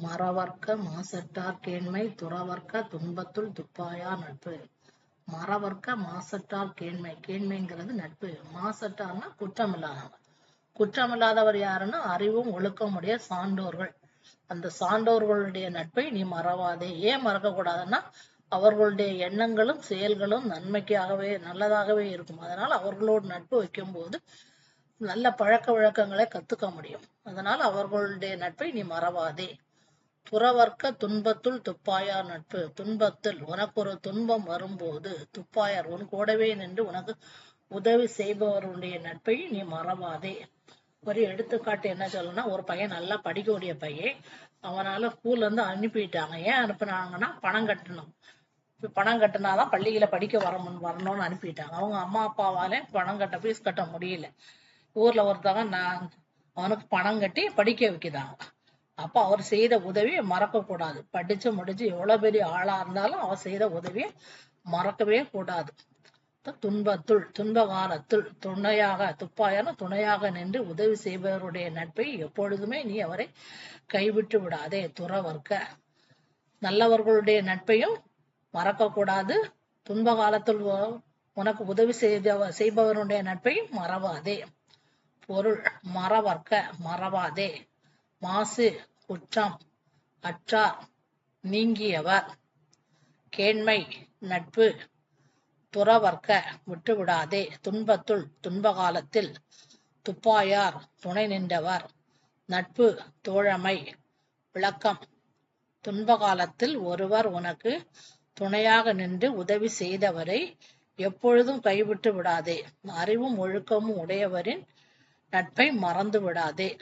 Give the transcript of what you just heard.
மறவர்க்க மாசற்றார் கேண்மை துறவர்க்க துன்பத்துள் துப்பாயார் நட்பு. மறவர்க்க மாசற்றார் கேண்மை கேண்மைங்கிறது நட்பு. மாசற்றார்னா குற்றமில்லாதவர். குற்றமில்லாதவர் யாருன்னா அறிவும் ஒழுக்கமுடைய சான்றோர்கள். அந்த சான்றோர்களுடைய நட்பை நீ மறவாதே. ஏன் மறக்க கூடாதுன்னா அவர்களுடைய எண்ணங்களும் செயல்களும் நன்மைக்காகவே நல்லதாகவே இருக்கும். அதனால அவர்களோடு நட்பு வைக்கும்போது நல்ல பழக்க வழக்கங்களை கத்துக்க முடியும். அதனால அவர்களுடைய நட்பை நீ மறவாதே. புறவர்க்க துன்பத்துள் துப்பாயார் நட்பு. துன்பத்தில் உனக்கு ஒரு துன்பம் வரும்போது துப்பாயார் உன் கூடவே நின்று உனக்கு உதவி செய்பவருடைய நட்பை நீ மறவாதே. ஒரு எடுத்துக்காட்டு என்ன சொல்லணும்னா ஒரு பையன் நல்லா படிக்கக்கூடிய பையன் அவனால ஸ்கூல்ல இருந்து அனுப்பிட்டாங்க. ஏன் அனுப்புனாங்கன்னா பணம் கட்டணும். பணம் கட்டினாதான் பள்ளியில படிக்க வர வரணும்னு அனுப்பிட்டாங்க. அவங்க அம்மா அப்பாவால பணம் கட்ட ஃபீஸ் கட்ட முடியல. ஊர்ல ஒருத்தவங்க நான் அவனுக்கு பணம் கட்டி படிக்க வைக்கிறாங்க அப்ப அவர் செய்த உதவியை மறக்க கூடாது படிச்சு முடிச்சு எவ்வளவு பெரிய ஆளா இருந்தாலும் அவர் செய்த உதவியை மறக்கவே கூடாது. துன்பத்துள் துன்ப காலத்துள் துணையாக துப்பாயான துணையாக நின்று உதவி செய்பவருடைய நட்பை எப்பொழுதுமே நீ அவரை கைவிட்டு விடாதே துறவர்க்க. நல்லவர்களுடைய நட்பையும் மறக்க கூடாது துன்ப காலத்தில் உனக்கு உதவி செய்த செய்பவருடைய நட்பையும் மறவாதே. பொருள் மறவர்க்க மறவாதே. மாசு குற்றம் அற்றார் நீங்கியவர். கேண்மை நட்பு துறவர்க்க விட்டுவிடாதே. துன்பத்துள் துன்ப காலத்தில் துப்பாயார் துணை நின்றவர். நட்பு தோழமை விளக்கம். துன்ப காலத்தில் ஒருவர் உனக்கு துணையாக நின்று உதவி செய்தவரை எப்பொழுதும் கைவிட்டு விடாதே அறிவும் ஒழுக்கமும் உடையவரின் நட்பை மறந்து விடாதே